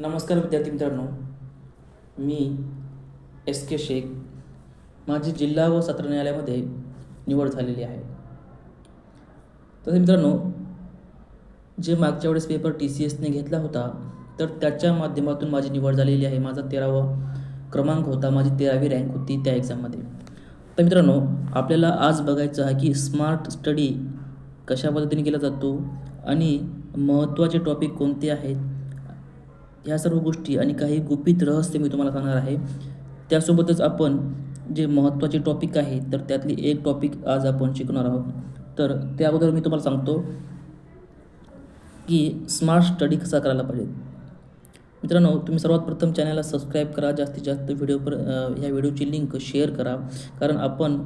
नमस्कार विद्यार्थी मित्रांनो. मी एस के शेख. माझी जिल्हा व सत्र न्यायालयामध्ये निवड झालेली आहे. तसे मित्रांनो जे मागच्या वेळेस पेपर टी सी एसने घेतला होता तर त्याच्या माध्यमातून माझी निवड झालेली आहे. माझा तेरावा क्रमांक होता. माझी तेरावी रँक होती त्या एक्झाममध्ये तर मित्रांनो आपल्याला आज बघायचं आहे की स्मार्ट स्टडी कशा पद्धतीने केला जातो आणि महत्त्वाचे टॉपिक कोणते आहेत? ह्या सर्व गोष्टी आणि काही गुपित रहस्य मी तुम्हाला सांगणार आहे. त्यासोबतच आपण जे महत्त्वाचे टॉपिक आहे तर त्यातली एक टॉपिक आज आपण शिकणार आहोत. तर त्या अगोदर मी तुम्हाला सांगतो की स्मार्ट स्टडी कसा करायला पाहिजे. मित्रांनो तुम्ही सर्वात प्रथम चॅनलला सबस्क्राईब करा. जास्तीत जास्त व्हिडिओ पर ह्या व्हिडिओची लिंक शेअर करा. कारण आपण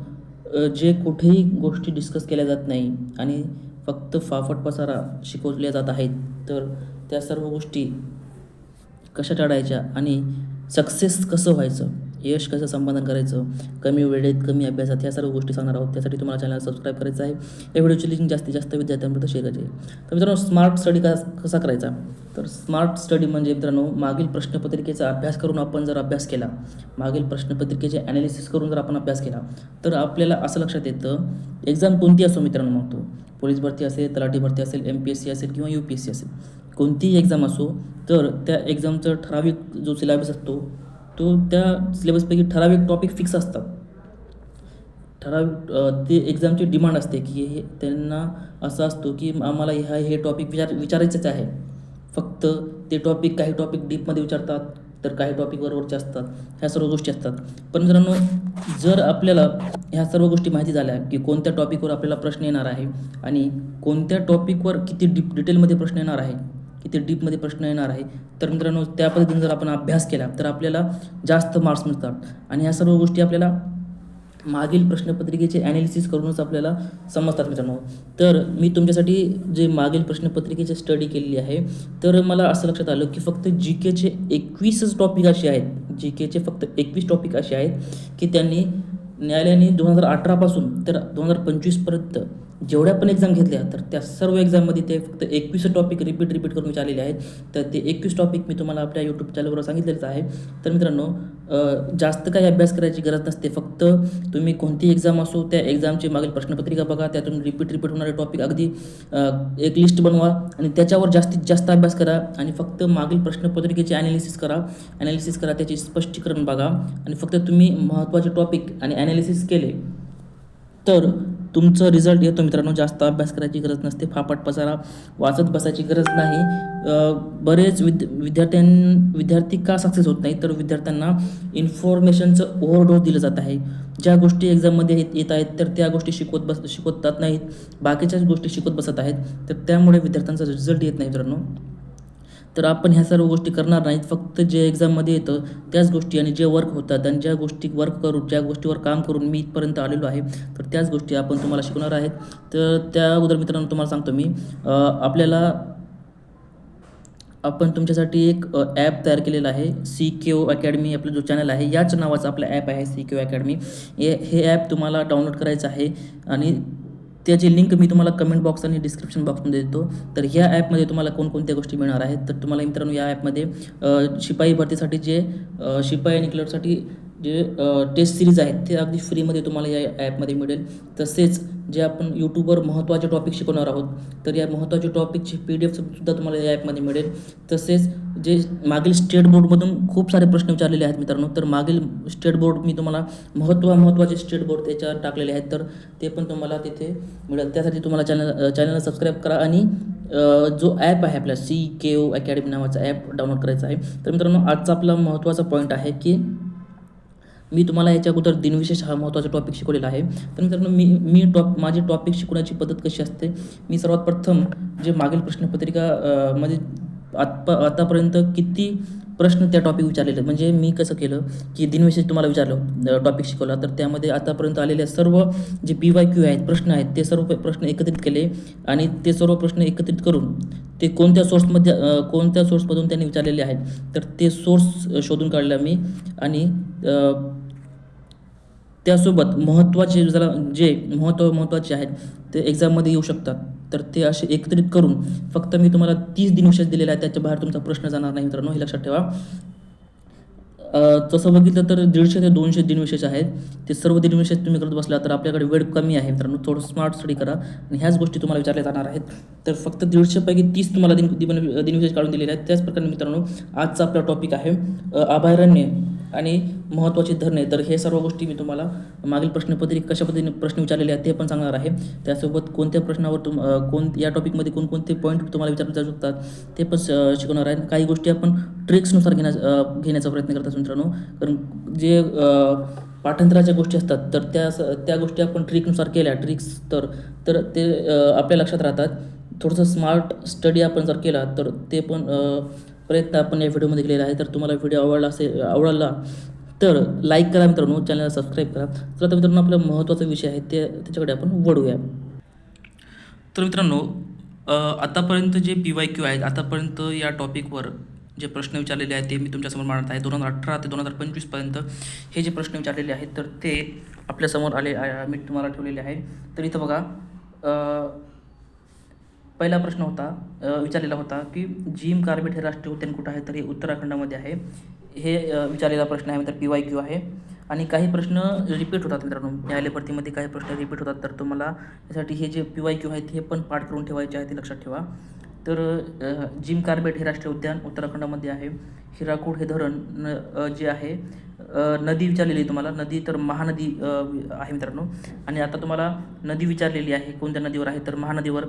जे कुठेही गोष्टी डिस्कस केल्या जात नाही आणि फक्त फाफट पसारा शिकवल्या जात आहेत तर त्या सर्व गोष्टी कशा टाळायच्या आणि सक्सेस कसं व्हायचं? यश कसं संपादन करायचं? कमी वेळेत कमी अभ्यासात ह्या सर्व गोष्टी सांगणार आहोत. त्यासाठी तुम्हाला चॅनल सबस्क्राईब करायचं आहे. या व्हिडिओची लिंक जास्तीत जास्त विद्यार्थ्यांपर्यंत शेअर करायची आहे. तर मित्रांनो स्मार्ट स्टडी का कसा करायचा? तर स्मार्ट स्टडी म्हणजे मित्रांनो मागील प्रश्नपत्रिकेचा अभ्यास करून आपण जर अभ्यास केला मागील प्रश्नपत्रिकेचे ॲनालिसिस करून जर आपण अभ्यास केला तर आपल्याला असं लक्षात येतं एक्झाम कोणती असो मित्रांनो मग तो? पोलीस भरती असेल तलाठी भरती असेल एम पी एस सी असेल किंवा यू पी एस सी असेल. कोणतीही एक्झाम असो तर त्या एक्झामचा ठराविक जो सिलेबस असतो तो त्या सिलेबसपैकी ठराविक टॉपिक फिक्स असतात. ठराविक ते एक्झामची डिमांड असते की हे त्यांना असं असतो की आम्हाला ह्या हे टॉपिक विचार विचारायचंच आहे. फक्त ते टॉपिक काही टॉपिक डीपमध्ये विचारतात तर काही टॉपिक वरवरचे असतात. ह्या सर्व गोष्टी असतात. पण मित्रांनो जर आपल्याला ह्या सर्व गोष्टी माहिती झाल्या की कोणत्या टॉपिकवर आपल्याला प्रश्न येणार आहे आणि कोणत्या टॉपिकवर किती डीप डिटेलमध्ये प्रश्न येणार आहे इथे डीपमध्ये प्रश्न येणार आहे. तर मित्रांनो त्या पद्धतीने जर आपण अभ्यास केला तर आपल्याला जास्त मार्क्स मिळतात. आणि ह्या सर्व गोष्टी आपल्याला मागील प्रश्नपत्रिकेचे ॲनालिसिस करूनच आपल्याला समजतात मित्रांनो. तर मी तुमच्यासाठी जे मागील प्रश्नपत्रिकेची स्टडी केलेली आहे तर मला असं लक्षात आलं की फक्त जी केचे एकवीसच टॉपिक असे आहेत. जी केचे फक्त एकवीस टॉपिक असे आहेत की त्यांनी न्यायालयाने दोन हजार अठरापासून तर दोन हजार पंचवीसपर्यंत जेवढ्या पण एक्झाम घेतल्या तर त्या सर्व एक्झाममध्ये ते फक्त एकवीस टॉपिक रिपीट रिपीट करून विचारलेले आहेत. तर ते एकवीस टॉपिक मी तुम्हाला आपल्या यूट्यूब चॅनलवर सांगितलेलंच आहे. तर मित्रांनो जास्त काही अभ्यास करायची गरज नसते. फक्त तुम्ही कोणती एक्झाम असो त्या एक्झामची मागील प्रश्नपत्रिका बघा त्यातून रिपीट रिपीट होणारे टॉपिक अगदी एक लिस्ट बनवा आणि त्याच्यावर जास्तीत जास्त अभ्यास करा आणि फक्त मागील प्रश्नपत्रिकेचे ॲनालिसिस करा. ॲनालिसिस करा त्याचे स्पष्टीकरण बघा आणि फक्त तुम्ही महत्त्वाचे टॉपिक आणि ॲनालिसिस केले तर तुमचं रिझल्ट येतो मित्रांनो. जास्त अभ्यास करायची गरज नसते. फापट पसारा वाचत बसायची गरज नाही. बरेच विद विद्यार्थ्यां विद्यार्थी का सक्सेस होत नाही तर विद्यार्थ्यांना इन्फॉर्मेशनचं ओव्हरडोस दिलं जात आहे. ज्या गोष्टी एक्झाममध्ये येत येत आहेत तर त्या गोष्टी शिकवत बस शिकवतात नाहीत. बाकीच्याच गोष्टी शिकवत बसत आहेत. तर त्यामुळे विद्यार्थ्यांचा रिझल्ट येत नाही मित्रांनो. तर आपण ह्या सर्व गोष्टी करणार नाहीत. फक्त जे एक्झाममध्ये येतं त्याच गोष्टी आणि जे वर्क होतात आणि ज्या गोष्टी वर्क करून ज्या गोष्टीवर काम करून मी इथपर्यंत आलेलो आहे तर त्याच गोष्टी आपण तुम्हाला शिकवणार आहेत. तर त्या अगोदर मित्रांनो तुम्हाला सांगतो मी आपल्याला आपण तुमच्यासाठी एक ॲप तयार केलेला आहे. सी क्यू अकॅडमी आपला जो चॅनल आहे याच नावाचा आपला ॲप आहे सी क्यू अकॅडमी हे हे ॲप तुम्हाला डाउनलोड करायचं आहे आणि त्याची लिंक मी तुम्हाला कमेंट बॉक्स आणि डिस्क्रिप्शन बॉक्समध्ये देतो. तर ह्या ॲपमध्ये तुम्हाला कोणकोणत्या गोष्टी मिळणार आहेत? तर तुम्हाला मित्रांनो या ॲपमध्ये शिपाई भरतीसाठी जे शिपाई आणि क्लर्कसाठी जे टेस्ट सिरीज आहेत ते अगदी फ्रीमध्ये तुम्हाला या ॲपमध्ये मिळेल. तसेच जे आपण यूट्यूबवर महत्त्वाचे टॉपिक शिकवणार आहोत तर या महत्त्वाचे टॉपिकची पी डी एफसुद्धा तुम्हाला या ॲपमध्ये मिळेल. तसेच जे मागील स्टेट बोर्डमधून खूप सारे प्रश्न विचारलेले आहेत मित्रांनो तर मागील स्टेट बोर्ड मी तुम्हाला महत्त्व महत्त्वाचे स्टेट बोर्ड त्याच्यावर टाकलेले आहेत तर ते पण तुम्हाला तिथे मिळेल. त्यासाठी तुम्हाला चॅनल चॅनलला सबस्क्राईब करा आणि जो ॲप आहे आपला सी के ओ अकॅडमी नावाचा ॲप डाउनलोड करायचा आहे. तर मित्रांनो आजचा आपला महत्त्वाचा पॉईंट आहे की मी तुम्हाला याच्या अगोदर दिनविशेष हा महत्त्वाचा टॉपिक शिकवलेला आहे. तर मित्रांनो मी मी टॉप माझी टॉपिक शिकवण्याची पद्धत कशी असते? मी सर्वात प्रथम जे मागील प्रश्नपत्रिका मध्ये म्हणजे आत आतापर्यंत किती प्रश्न त्या टॉपिक विचारलेले म्हणजे मी कसं केलं की दिनविशेष तुम्हाला विचारलं टॉपिक शिकवला. तर त्यामध्ये आतापर्यंत आलेले सर्व जे पी वाय क्यू आहेत प्रश्न आहेत ते सर्व प्रश्न एकत्रित केले आणि ते सर्व प्रश्न एकत्रित करून ते कोणत्या सोर्समध्ये कोणत्या सोर्समधून त्यांनी विचारलेले आहेत तर ते सोर्स शोधून काढला मी आणि त्यासोबत महत्त्वाचे जरा जे महत्त्व महत्त्वाचे आहेत ते एक्झाममध्ये येऊ शकतात. तर ते असे एकत्रित करून फक्त मी तुम्हाला तीस दिनविशेष दिलेला आहे त्याच्या बाहेर तुमचा प्रश्न जाणार नाही मित्रांनो हे लक्षात ठेवा. तसं बघितलं तर दीडशे ते दोनशे दिनविशेष आहेत. ते सर्व दिनविशेष तुम्ही करत बसला तर आपल्याकडे वेळ कमी आहे मित्रांनो थोडं स्मार्ट स्टडी करा आणि ह्याच गोष्टी तुम्हाला विचारल्या जाणार आहेत. तर फक्त दीडशेपैकी तीस तुम्हाला दिन दिन दिनविशेष काढून दिलेले आहेत. त्याच प्रकारे मित्रांनो आजचा आपला टॉपिक आहे अभयारण्य. आणि महत्त्वाची धरणे. तर हे सर्व गोष्टी मी तुम्हाला मागील प्रश्नपत्रिक कशा पद्धतीने प्रश्न विचारलेले आहेत ते पण सांगणार आहे. त्यासोबत कोणत्या प्रश्नावर तुम कोण या टॉपिकमध्ये कोणकोणते पॉईंट तुम्हाला विचारले जाऊ शकतात ते पण शिकवणार आहे काही गोष्टी आपण ट्रिक्सनुसार घेण्या घेण्याचा प्रयत्न करत असतो मित्रांनो. कारण जे पाठांतराच्या गोष्टी असतात तर त्या स- त्या गोष्टी आपण ट्रिकनुसार केल्या. ट्रिक्स तर तर ते आपल्या लक्षात राहतात. थोडंसं स्मार्ट स्टडी आपण जर केला तर ते पण प्रयत्न आपण या व्हिडिओमध्ये केलेला आहे. तर तुम्हाला व्हिडिओ आवडला असेल आवडला तर लाईक करा मित्रांनो. चॅनलला सबस्क्राईब करा. तर आता मित्रांनो आपला महत्त्वाचा विषय आहे ते त्याच्याकडे आपण वळूया. तर मित्रांनो आतापर्यंत जे पी वाय क्यू आहेत आतापर्यंत या टॉपिकवर जे प्रश्न विचारलेले आहेत ते मी तुमच्यासमोर मांडत आहे. दोन हजार अठरा ते दोन हजार पंचवीसपर्यंत हे जे प्रश्न विचारलेले आहेत तर ते आपल्यासमोर आले मी तुम्हाला ठेवलेले आहे. तर इथं बघा पहिला प्रश्न होता विचारलेला होता की जिम कार्बेट हे राष्ट्रीय उद्यान कुठं आहे? तर हे उत्तराखंडामध्ये आहे. हे विचारलेला प्रश्न आहे तर पी वाय क्यू आहे. आणि काही प्रश्न रिपीट होतात मित्रांनो. न्यायालय भरतीमध्ये काही प्रश्न रिपीट होतात. तर तुम्हाला यासाठी हे जे पी वाय क्यू आहेत हे पण पाठ करून ठेवायचे आहे ते लक्षात ठेवा. तर जिम कार्बेट हे राष्ट्रीय उद्यान उत्तराखंडामध्ये आहे. हिराकूड हे धरण जे आहे नदी विचारलेली आहे तुम्हाला. नदी तर महानदी आहे मित्रांनो. आणि आता तुम्हाला नदी विचारलेली आहे. कोणत्या नदीवर आहे? तर महानदीवर.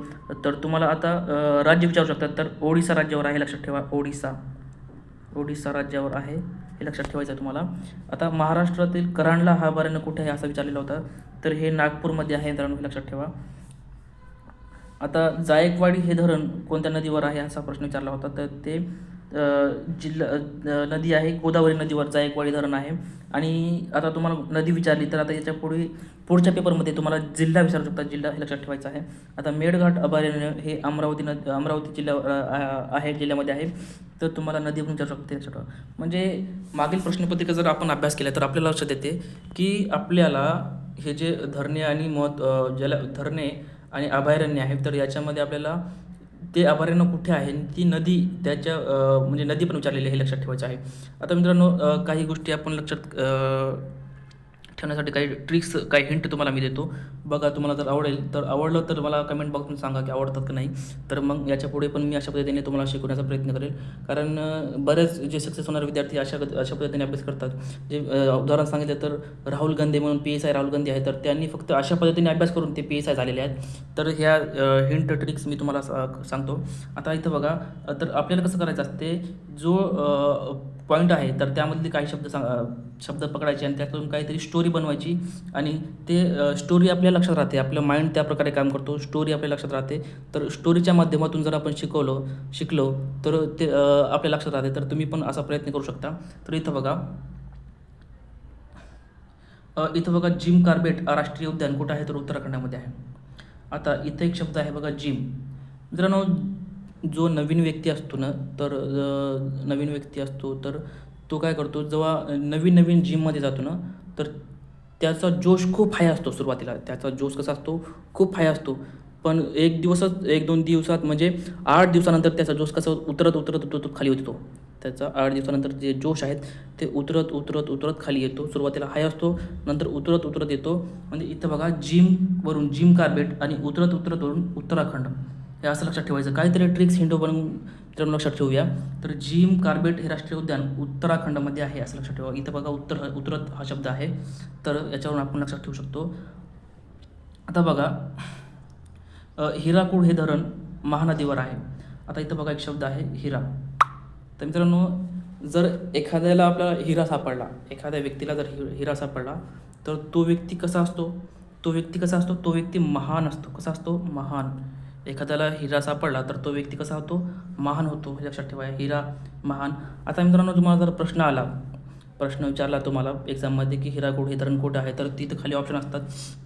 तर तुम्हाला आता राज्य विचारू शकतात तर ओडिसा राज्यावर आहे लक्षात ठेवा. ओडिसा. ओडिसा राज्यावर आहे हे लक्षात ठेवायचं आहे तुम्हाला. आता महाराष्ट्रातील करांडला हा अभयारण्य कुठे आहे असं विचारलेलं होतं. तर हे नागपूरमध्ये आहे मित्रांनो हे लक्षात ठेवा. आता जायकवाडी हे धरण कोणत्या नदीवर आहे असा प्रश्न विचारला होता. तर ते जिल्हा नदी आहे गोदावरी नदीवर जायकवाडी धरण आहे. आणि आता तुम्हाला नदी विचारली तर आता याच्यापुढे पुढच्या पेपरमध्ये तुम्हाला जिल्हा विचारू शकता. जिल्हा हे लक्षात ठेवायचा आहे. आता मेळघाट अभयारण्य हे अमरावती नदी अमरावती जिल्ह्यावर आहे जिल्ह्यामध्ये आहे. तर तुम्हाला नदी पण विचारू शकते लक्षात ठेवा म्हणजे मागील प्रश्नपत्रिका जर आपण अभ्यास केला तर आपल्याला लक्षात येते की आपल्याला हे जे धरणे आणि महत् ज्याला जल धरणे आणि अभयारण्य आहे तर याच्यामध्ये आपल्याला ते अभयारण्य कुठे आहे? ती नदी त्याच्या म्हणजे नदी पण विचारलेली हे लक्षात ठेवायचं आहे. आता मित्रांनो काही गोष्टी आपण लक्षात ठेवण्यासाठी काही ट्रिक्स काही हिंट तुम्हाला मी देतो. बघा तुम्हाला जर आवडेल तर आवडलं तर मला कमेंट बॉक्समध्ये सांगा की आवडतात की नाही. तर मग याच्यापुढे पण मी अशा पद्धतीने तुम्हाला शिकवण्याचा प्रयत्न करेल. कारण बरेच जे सक्सेस होणारे विद्यार्थी अशा अशा पद्धतीने अभ्यास करतात. जे उदाहरण सांगितलं तर राहुल गांधी म्हणून P S I Rahul Gandhi आहे तर त्यांनी फक्त अशा पद्धतीने अभ्यास करून ते पी एस आय झालेले आहेत. तर ह्या हिंट ट्रिक्स मी तुम्हाला सांगतो. आता इथं बघा तर आपल्याला कसं करायचं असते? जो पॉईंट आहे तर त्यामधले काही शब्द सांग शब्द पकडायचे आणि त्यातून काहीतरी स्टोरी बनवायची आणि ते स्टोरी आपल्या लक्षात राहते. आपलं माइंड त्या प्रकारे काम करतो. स्टोरी आपल्या लक्षात राहते. तर स्टोरीच्या माध्यमातून जर आपण शिकवलो शिकलो तर ते आपल्या लक्षात राहते. तर तुम्ही पण असा प्रयत्न करू शकता. तर इथं बघा. इथं बघा जिम कार्बेट राष्ट्रीय उद्यान कुठं आहे? तर उत्तराखंडामध्ये आहे. आता इथं एक शब्द आहे बघा जिम मित्रांनो जो नवीन व्यक्ती असतो ना तर नवीन व्यक्ती असतो तर तो काय करतो जेव्हा नवीन नवीन जिममध्ये जातो ना तर त्याचा जोश खूप हाय असतो सुरुवातीला. त्याचा जोश कसा असतो? खूप हाय असतो. पण एक दिवसात एक दोन दिवसात म्हणजे आठ दिवसानंतर त्याचा जोश कसा उतरत उतरत उतरत खाली होतो. त्याचा आठ दिवसानंतर जे जोश आहेत ते उतरत उतरत उतरत खाली येतो. सुरुवातीला हाय असतो नंतर उतरत उतरत येतो. म्हणजे इथं बघा जिमवरून जिम कार्बेट आणि उतरत उतरत वरून उत्तराखंड. हे असं लक्षात ठेवायचं. काहीतरी ट्रिक्स हिंडो बनवून मित्रांनो लक्षात ठेवूया. तर जिम कार्बेट हे राष्ट्रीय उद्यान उत्तराखंडमध्ये आहे असं लक्षात ठेवा. इथं बघा उत्तर उतरत हा शब्द आहे. तर याच्यावरून आपण लक्षात ठेवू शकतो. आता बघा हिराकूड हे धरण महानदीवर आहे. आता इथं बघा एक शब्द आहे हिरा. तर मित्रांनो जर एखाद्याला आपल्याला हिरा सापडला एखाद्या व्यक्तीला जर हि हिरा सापडला तर तो व्यक्ती कसा असतो? तो व्यक्ती कसा असतो? तो व्यक्ती महान असतो. कसा असतो? महान. एखाद्याला हिरा सापडला तर तो व्यक्ती कसा होतो? महान होतो. हे लक्षात ठेवा हिरा महान. आता मित्रांनो तुम्हाला जर प्रश्न आला प्रश्न विचारला तुम्हाला एक्झाममध्ये की हिराकूड हे धरण कुठं आहे तर तिथं खाली ऑप्शन असतात.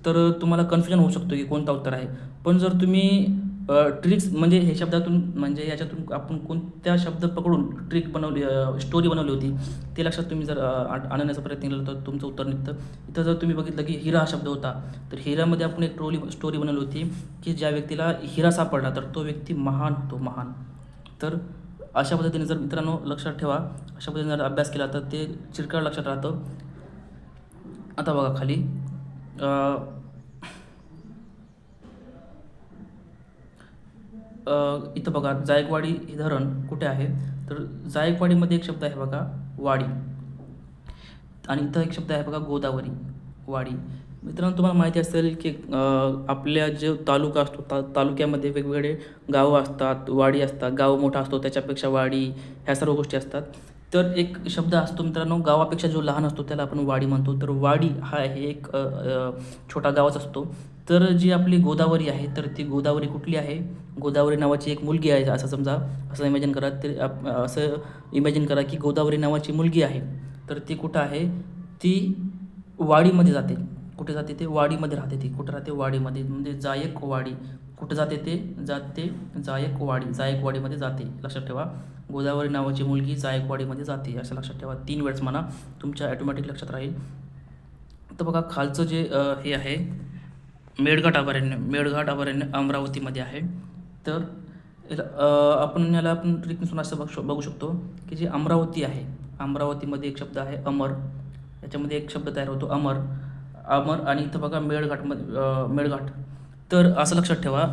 तर तुम्हाला कन्फ्युजन होऊ शकतो की कोणता उत्तर आहे. पण जर तुम्ही ट्रिक्स म्हणजे हे शब्दातून म्हणजे याच्यातून आपण कोणत्या शब्द पकडून ट्रिक बनवली स्टोरी बनवली होती ते लक्षात तुम्ही जर आण- आणण्याचा प्रयत्न केला तर तुमचं उत्तर निघतं. इथं जर तुम्ही बघितलं की हिरा हा शब्द होता तर हिरामध्ये आपण एक ट्रोली स्टोरी बनवली होती की ज्या व्यक्तीला हिरा सापडला तर तो व्यक्ती महान होतो महान. तर अशा पद्धतीने जर मित्रांनो लक्षात ठेवा अशा पद्धतीने जर अभ्यास केला तर ते चिरकाळ लक्षात राहतं. आता बघा खाली इथं बघा जायकवाडी हे धरण कुठे आहे? तर जायकवाडीमध्ये एक शब्द आहे बघा वाडी. आणि इथं एक शब्द आहे बघा गोदावरी वाडी. मित्रांनो तुम्हाला माहिती असेल की आपल्या जो तालुका असतो ता तालुक्यामध्ये वेगवेगळे गावं असतात वाडी असतात गाव मोठा असतो त्याच्यापेक्षा वाडी ह्या सर्व गोष्टी असतात. तर एक शब्द असतो मित्रांनो गावापेक्षा जो लहान असतो त्याला आपण वाडी म्हणतो. तर वाडी हा आहे एक छोटा गावच असतो. तर जी आपली गोदावरी आहे तर ती गोदावरी कुठली आहे? गोदावरी नावाची एक मुलगी आहे असं समजा असं इमॅजिन करा ते आप- असं इमॅजिन करा की गोदावरी नावाची मुलगी आहे. तर ती कुठं आहे? ती वाडीमध्ये जाते. कुठे जाते ते? वाडीमध्ये राहते ती. कुठं राहते? वाडीमध्ये. म्हणजे जायक वाडी. कुठं जाते ते? जाते जायकवाडी जायकवाडीमध्ये जाते. लक्षात ठेवा. गोदावरी नावाची मुलगी जायकवाडीमध्ये जाते. असं लक्षात ठेवा. तीन वेळेस म्हणा तुमच्या ॲटोमॅटिक लक्षात राहील. तर बघा खालचं जे हे आहे मेळघाट अभयारण्य. मेळघाट अभयारण्य अमरावतीमध्ये आहे. तर याला, आपण याला आपण ट्रिकनुसार असं बघ बघू शकतो की जे अमरावती आहे अमरावतीमध्ये एक शब्द आहे अमर. याच्यामध्ये एक शब्द तयार होतो अमर. अमर आणि इथं बघा मेळघाटमध्ये मेळघाट. तर असं लक्षात ठेवा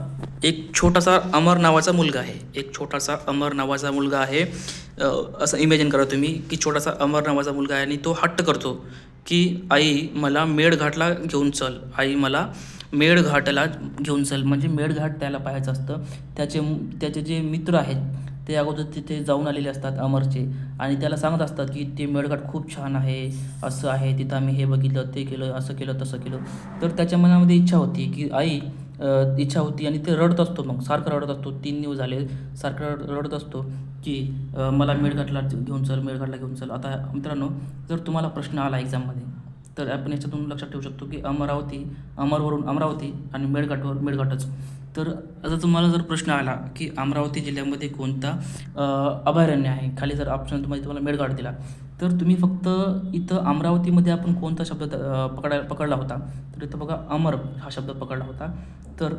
एक छोटासा अमर नावाचा मुलगा आहे. एक छोटासा अमर नावाचा मुलगा आहे. असं इमॅजिन करा तुम्ही की छोटासा अमर नावाचा मुलगा आहे आणि तो हट्ट करतो की आई मला मेळघाटला घेऊन चल. आई मला मेळघाटला घेऊन चल. म्हणजे मेळघाट त्याला पाहायचं असतं. त्याचे त्याचे जे मित्र आहेत ते अगोदर तिथे जाऊन आलेले असतात अमरचे. आणि त्याला सांगत असतात की ते मेळघाट खूप छान आहे असं आहे तिथं आम्ही हे बघितलं ते केलं असं केलं तसं केलं. तर त्याच्या मनामध्ये इच्छा होती की आई इच्छा होती आणि ते रडत असतो मग. सारखं रडत असतो. तीन दिवस झाले सारखं रड- रडत असतो की मला मेळघाटला घेऊन चल मेळघाटला घेऊन चल. आता मित्रांनो जर तुम्हाला प्रश्न आला एक्झाममध्ये तर आपण याच्यातून लक्षात ठेवू शकतो की अमरावती अमरवरून अमरावती आणि मेळघाटवर मेळघाटच. तर आता तुम्हाला जर प्रश्न आला की अमरावती जिल्ह्यामध्ये कोणता अभयारण्य आहे? खाली जर ऑप्शन तुम्हाला तुम्हाला मेळघाट दिला तर तुम्ही फक्त इथं अमरावतीमध्ये आपण कोणता शब्द अ, पकडा पकडला होता? तर इथं बघा अमर हा शब्द पकडला होता. तर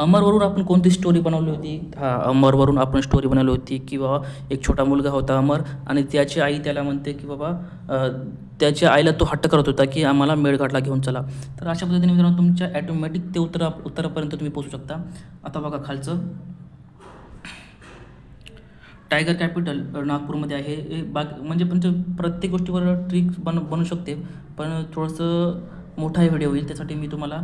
अमरवरून आपण कोणती स्टोरी बनवली होती? हा अमरवरून आपण स्टोरी बनवली होती की बाबा एक छोटा मुलगा होता अमर आणि त्याची आई त्याला म्हणते की बाबा त्याच्या आईला तो हट्ट करत होता की आम्हाला मेळघाटला घेऊन चला. तर अशा पद्धतीने मित्रांनो तुमच्या ॲटोमॅटिक ते उत्तरा उत्तरापर्यंत तुम्ही पोहोचू शकता. आता बघा खालचं. टायगर कॅपिटल नागपूरमध्ये आहे. हे बाकी म्हणजे पण ते प्रत्येक गोष्टीवर ट्रिक्स बन बनू शकते. पण थोडंसं मोठा व्हिडिओ होईल. त्यासाठी मी तुम्हाला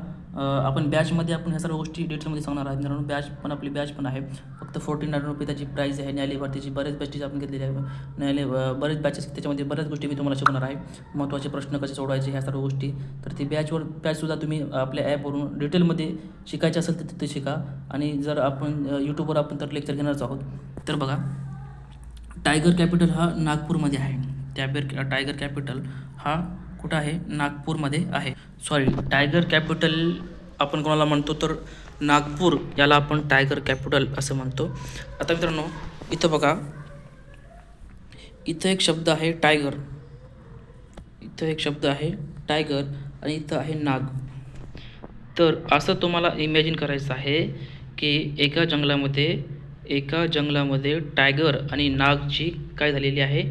आपण बॅचमध्ये आपण ह्या सर्व गोष्टी डिटेलमध्ये सांगणार आहे मित्रांनो बॅच पण आपली बॅच पण आहे. फक्त फोर्टीन नाईन रुपये त्याची प्राईस आहे. न्यायालय भरतीची बरेच बॅचेस आपण घेतलेली आहे. न्यायालय बरेच बॅचेस त्याच्यामध्ये बऱ्याच गोष्टी मी तुम्हाला शिकवणार आहे. महत्त्वाचे प्रश्न कसे सोडवायचे ह्या सर्व गोष्टी. तर ती बॅचवर बॅचसुद्धा तुम्ही आपल्या ॲपवरून डिटेलमध्ये शिकायचे असेल तर तिथे शिका. आणि जर आपण यूट्यूबवर आपण तर लेक्चर घेणारच आहोत. तर बघा टायगर कॅपिटल हा नागपूरमध्ये आहे. टॅबर टायगर कॅपिटल हा कुठं आहे? नागपूरमध्ये आहे. सॉरी टायगर कॅपिटल आपण कोणाला म्हणतो तर नागपूर याला आपण टायगर कॅपिटल असं म्हणतो. आता मित्रांनो इथं बघा. इथं एक शब्द आहे टायगर इथं एक शब्द आहे टायगर आणि इथं आहे नाग. तर असं तुम्हाला इमॅजिन करायचं आहे की एका जंगलामध्ये एका जंगलामध्ये टायगर आणि नागची काय झालेली आहे?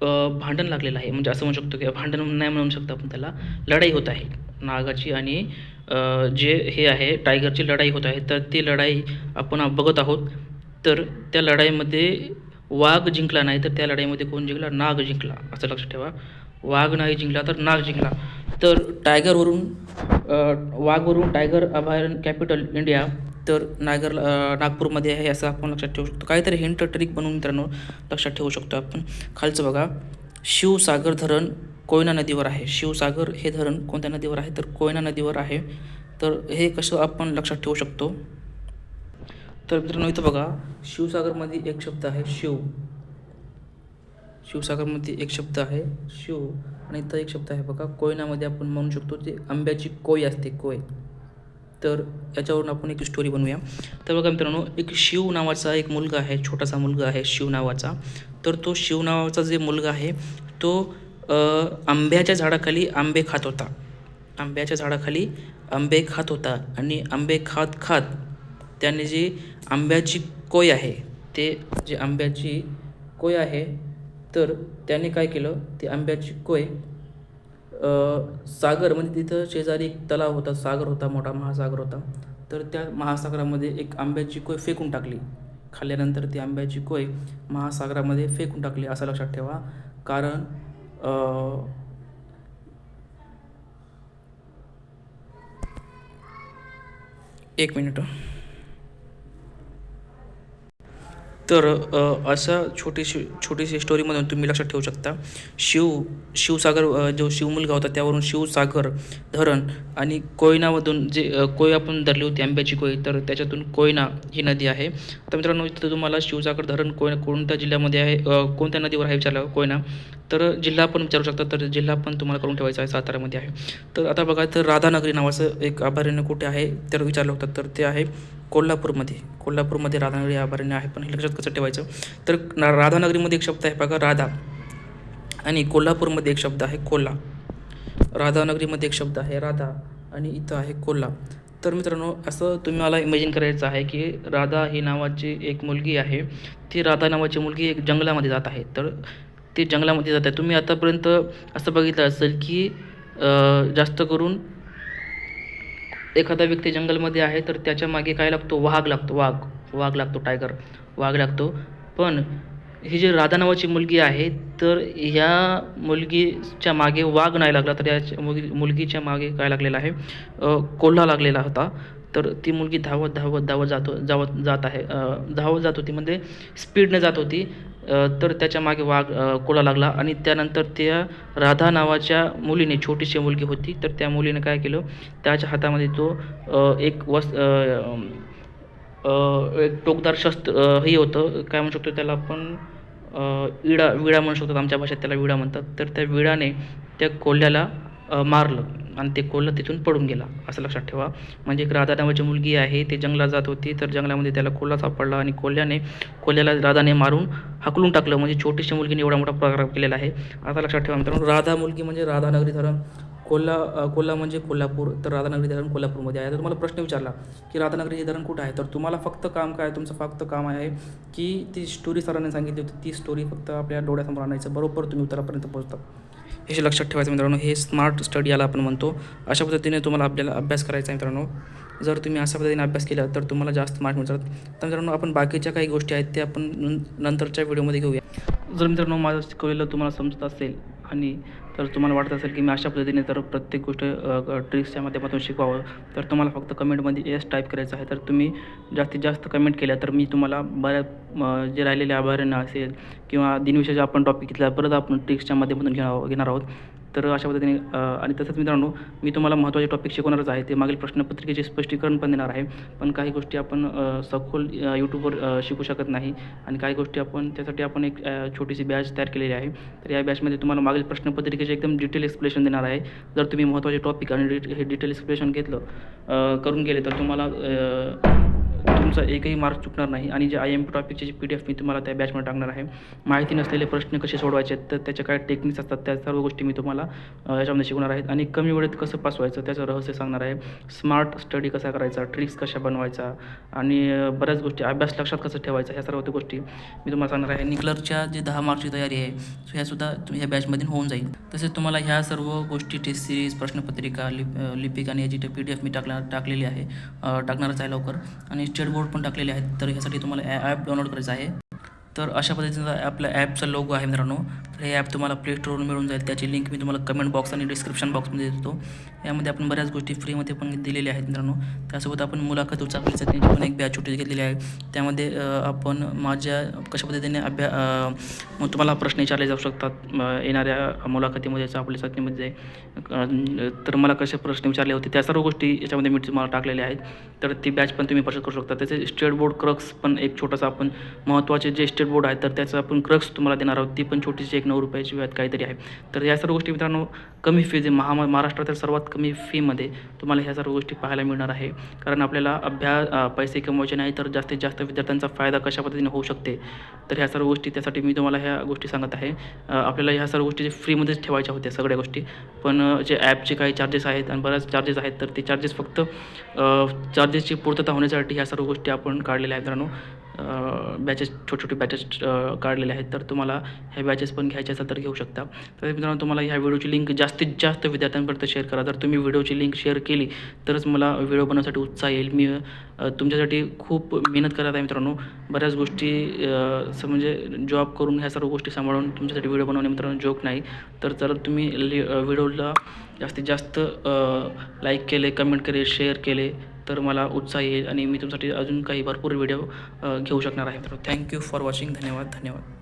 भांडण लागलेलं आहे. म्हणजे असं म्हणू शकतो की भांडण नाही म्हणू शकतो आपण त्याला. लढाई होत आहे. नागाची आणि जे हे आहे टायगरची लढाई होत आहे. तर ती लढाई आपण बघत आहोत. तर त्या लढाईमध्ये वाघ जिंकला नाही तर त्या लढाईमध्ये कोण जिंकला? नाग जिंकला. असं लक्षात ठेवा. वाघ नाही जिंकला तर नाग जिंकला. तर टायगरवरून वाघवरून टायगर अभयारण्य कॅपिटल इंडिया तर नागर नागपूरमध्ये आहे असं आपण लक्षात ठेवू शकतो. काहीतरी हिंट ट्रिक बनवून मित्रांनो लक्षात ठेवू शकतो आपण. खालचं बघा. शिवसागर धरण कोयना नदीवर आहे. शिवसागर हे धरण कोणत्या नदीवर आहे? तर कोयना नदीवर आहे. तर हे कसं आपण लक्षात ठेवू शकतो? तर मित्रांनो इथं बघा. शिवसागरमध्ये एक शब्द आहे शिव. शिवसागरमध्ये एक शब्द आहे शिव. आणि इथं एक शब्द आहे बघा. कोयनामध्ये आपण म्हणू शकतो ते आंब्याची कोय असते कोय. तर याच्यावरून आपण एक स्टोरी बनवूया. तर बघा मित्रांनो एक शिव नावाचा एक मुलगा आहे छोटासा मुलगा आहे शिव नावाचा. तर तो शिव नावाचा जे मुलगा आहे तो आंब्याच्या झाडाखाली आंबे खात होता. आंब्याच्या झाडाखाली आंबे खात होता आणि आंबे खात खात त्याने जी आंब्याची कोय आहे ते जे आंब्याची कोय आहे तर त्याने काय केलं ती आंब्याची कोय सागर म्हणजे तिथं शेजारी एक तलाव होता सागर होता मोठा महासागर होता. तर त्या महासागरामध्ये एक आंब्याची कोय फेकून टाकली. खाल्ल्यानंतर ती आंब्याची कोय महासागरामध्ये फेकून टाकली असं लक्षात ठेवा. कारण एक मिनिट. तर असं अशा छोटीशी छोटीशी स्टोरीमधून तुम्ही लक्षात ठेवू शकता. शिव शिवसागर जो शिव मुलगा होता त्यावरून शिवसागर धरण आणि कोयनामधून जे कोय आपण धरली होती आंब्याची कोय तर त्याच्यातून कोयना ही नदी आहे. आता मित्रांनो इथं तुम्हाला शिवसागर धरण कोय कोणत्या जिल्ह्यामध्ये आहे कोणत्या नदीवर आहे विचारलं कोयना? तर जिल्हा पण विचारू शकता तर जिल्हा पण तुम्हाला करून ठेवायचा आहे साताऱ्यामध्ये आहे. तर आता बघा तर राधानगरी नावाचं एक अभयारण्य कुठे आहे तर विचारलं होतं तर ते आहे कोल्हापूरमध्ये कोल्हापूरमध्ये राधानगरी अभयारण्य आहे पण हे लक्षात कसं ठेवायचं? तर ना- राधानगरीमध्ये एक शब्द आहे बघा राधा. आणि कोल्हापूरमध्ये एक शब्द आहे कोल्हा. राधानगरीमध्ये एक शब्द आहे राधा. आणि इथं आहे कोल्हा. तर मित्रांनो असं तुम्ही मला इमॅजिन करायचं आहे की राधा ही नावाची एक मुलगी आहे. ती राधा नावाची मुलगी एक जंगलामध्ये जात आहे. तर ती जंगलामध्ये जात आहे. तुम्ही आतापर्यंत असं बघितलं असेल की जास्त करून एखादा व्यक्ती जंगलमध्ये आहे तर त्याच्यामागे काय लागतो? वाघ लागतो वाघ. वाघ लागतो टायगर वाघ लागतो. पण ही जी राधा नावाची मुलगी आहे तर ह्या मुलगीच्या मागे वाघ नाही लागला तर या मुलगी मुलगीच्या मागे काय लागलेला आहे? कोल्हा लागलेला होता. तर ती मुलगी धावत धावत धावत जातो जावत जात आहे. धावत जात होती म्हणजे स्पीडने जात होती. तर त्याच्यामागे वाघ अ, लागला आणि त्यानंतर त्या राधा नावाच्या मुलीने छोटीशी मुलगी होती तर त्या मुलीने काय केलं त्याच्या हातामध्ये तो एक वस एक टोकदार शस्त्र हे होतं काय म्हणू शकतो त्याला आपण विडा विडा म्हणू शकतो आमच्या भाषेत त्याला विडा म्हणतात तर त्या विडाने त्या कोल्ह्याला मारलं. आणि ते कोल्हा तिथून पडून गेला असं लक्षात ठेवा. म्हणजे एक राधा नावाची मुलगी आहे ते जंगलात जात होती तर जंगलामध्ये त्याला कोल्हा सापडला आणि कोल्ह्याने कोल्ह्याला राधाने मारून हकलून टाकलं. म्हणजे छोटीशी मुलगीने एवढा मोठा प्रकार केलेला आहे. आता लक्षात ठेवा मित्रांनो राधा मुलगी म्हणजे राधानगरी धरण कोल्हा कोल्हा म्हणजे कोल्हापूर तर राधानगरी धरण कोल्हापूरमध्ये आहे. तर तुम्हाला प्रश्न विचारला की राधानगरी हे धरण कुठं आहे? तर तुम्हाला फक्त काम काय? तुमचं फक्त काम आहे की ती स्टोरी सरांनी सांगितली होती. ती स्टोरी फक्त आपल्या डोळ्यासमोर आणायचं. बरोबर तुम्ही उत्तरापर्यंत पोहोचता. हे लक्षात ठेवायचं मित्रांनो हे स्मार्ट स्टडी याला आपण म्हणतो. अशा पद्धतीने तुम्हाला आपल्याला अभ्यास करायचा आहे मित्रांनो. जर तुम्ही अशा पद्धतीने अभ्यास केला तर तुम्हाला जास्त मार्क मिळतात. तर मित्रांनो आपण बाकीच्या काही गोष्टी आहेत त्या आपण नंतरच्या व्हिडिओमध्ये घेऊया. जर मित्रांनो माझं शिकवलेलं तुम्हाला समजत असेल आणि तर तुम्हाला वाटत असेल की मी अशा पद्धतीने तर प्रत्येक गोष्ट ट्रिक्सच्या माध्यमातून शिकवावं. तर तुम्हाला फक्त कमेंटमध्ये येस टाईप करायचं आहे. तर तुम्ही जास्तीत जास्त कमेंट केल्या तर मी तुम्हाला बऱ्या जे राहिलेले अभयारण्य असेल किंवा दिनविशेष आपण टॉपिक घेतला परत आपण ट्रिक्सच्या माध्यमातून घेणार आहोत. तर अशा पद्धतीने आणि तसंच मित्रांनो मी तुम्हाला महत्त्वाचे टॉपिक शिकवणारच आहे. ते मागील प्रश्नपत्रिकेचे स्पष्टीकरण पण देणार आहे. पण काही गोष्टी आपण सखोल यूट्यूबवर शिकू शकत नाही. आणि काही गोष्टी आपण त्यासाठी आपण एक छोटीशी बॅच तयार केलेली आहे. तर या बॅचमध्ये तुम्हाला मागील प्रश्नपत्रिकेचे एकदम डिटेल एक्सप्लेशन देणार आहे. जर तुम्ही महत्त्वाचे टॉपिक आणि डिट हे डिटेल एक्सप्लेशन घेतलं करून गेले तर तुम्हाला तुमचा एकही मार्क चुकणार नाही आणि जे I am P टॉपिकचे J P D F मी तुम्हाला त्या बॅचमध्ये टाकणार आहे माहिती नसलेले प्रश्न कसे सोडवायचे आहेत तर त्याच्या काय टेक्निक्स असतात त्या सर्व गोष्टी मी तुम्हाला याच्यामध्ये शिकवणार आहेत आणि कमी वेळेत कसं पास व्हायचं त्याचं रहस्य सांगणार आहे. स्मार्ट स्टडी कसा करायचा ट्रिक्स कशा बनवायचा आणि बऱ्याच गोष्टी अभ्यास लक्षात कसं ठेवायचा ह्या सर्व गोष्टी मी तुम्हाला सांगणार आहे. निकलरच्या जे दहा मार्कची तयारी आहे सो ह्यासुद्धा ह्या बॅचमधून होऊन जाईल. तसेच तुम्हाला ह्या सर्व गोष्टी टेस्ट सिरीज प्रश्नपत्रिका लिप लिपिक आणि याची पी डी एफ मी टाकला टाकलेली आहे टाकणारच आहे लवकर. आणि स्टेट कोड पण टाकलेले आहेत तर ह्यासाठी तुम्हाला ॲप डाउनलोड करायचं आहे. तर अशा पद्धतीचा आपल्या ॲपचा लोगो आहे मित्रांनो. तर हे ॲप तुम्हाला प्ले स्टोरवरून मिळून जाईल. त्याची लिंक मी तुम्हाला कमेंट बॉक्स आणि डिस्क्रिप्शन बॉक्समध्ये देतो. यामध्ये आपण बऱ्याच गोष्टी फ्रीमध्ये पण दिलेल्या आहेत मित्रांनो. त्यासोबत आपण मुलाखत उचाकलीचं त्यांची पण एक बॅच छोटी घेतलेली आहे. त्यामध्ये आपण माझ्या कशा पद्धतीने अभ्या मग तुम्हाला प्रश्न विचारले जाऊ शकतात येणाऱ्या मुलाखतीमध्ये चापली चाचणीमध्ये तर मला कसे प्रश्न विचारले होते त्या सर्व गोष्टी याच्यामध्ये मी तुम्हाला टाकलेल्या आहेत. तर ती बॅच पण तुम्ही परचेस करू शकता. त्याचे स्टेट बोर्ड क्रक्स पण एक छोटासा आपण महत्त्वाचे जे स्टेट बोर्ड आहेत तर त्याचं आपण क्रक्स तुम्हाला देणार आहोत. ती पण छोटीशी एक नऊ रुपयाची व्याज काहीतरी आहे. तर या सर्व गोष्टी मित्रांनो कमी फी जे महा महाराष्ट्रातील सर्वात कमी फीमध्ये तुम्हाला ह्या सर्व गोष्टी पाहायला मिळणार आहे. कारण आपल्याला अभ्यास पैसे कमवायचे नाही तर जास्तीत जास्त विद्यार्थ्यांचा फायदा कशा पद्धतीने होऊ शकते? तर ह्या सर्व गोष्टी त्यासाठी मी तुम्हाला ह्या गोष्टी सांगत आहे. आपल्याला ह्या सर्व गोष्टी फ्रीमध्येच ठेवायच्या होत्या सगळ्या गोष्टी. पण जे ॲपचे काही चार्जेस आहेत आणि बऱ्याच चार्जेस आहेत तर ते चार्जेस फक्त चार्जेसची पूर्तता होण्यासाठी ह्या सर्व गोष्टी आपण काढलेल्या आहेत मित्रांनो. बॅचेस छोटे छोटे बॅचेस काढलेले आहेत. तर तुम्हाला ह्या बॅचेस पण घ्यायचे असेल तर घेऊ शकता. तर मित्रांनो तुम्हाला ह्या व्हिडिओची लिंक जास्तीत जास्त विद्यार्थ्यांपर्यंत शेअर करा. जर तुम्ही व्हिडिओची लिंक शेअर केली तरच मला व्हिडिओ बनवण्यासाठी उत्साह येईल. मी तुमच्यासाठी खूप मेहनत करत आहे मित्रांनो. बऱ्याच गोष्टी म्हणजे जॉब करून ह्या सर्व गोष्टी सांभाळून तुमच्यासाठी व्हिडिओ बनवणे मित्रांनो जोक नाही. तर जर तुम्ही लि व्हिडिओला जास्तीत जास्त लाईक केले कमेंट केले शेअर केले. तर मला उत्साह येईल आणि मी तुमच्यासाठी अजून काही भरपूर व्हिडिओ घेऊ शकणार आहे मित्रांनो. थँक्यू फॉर वॉचिंग धन्यवाद. धन्यवाद.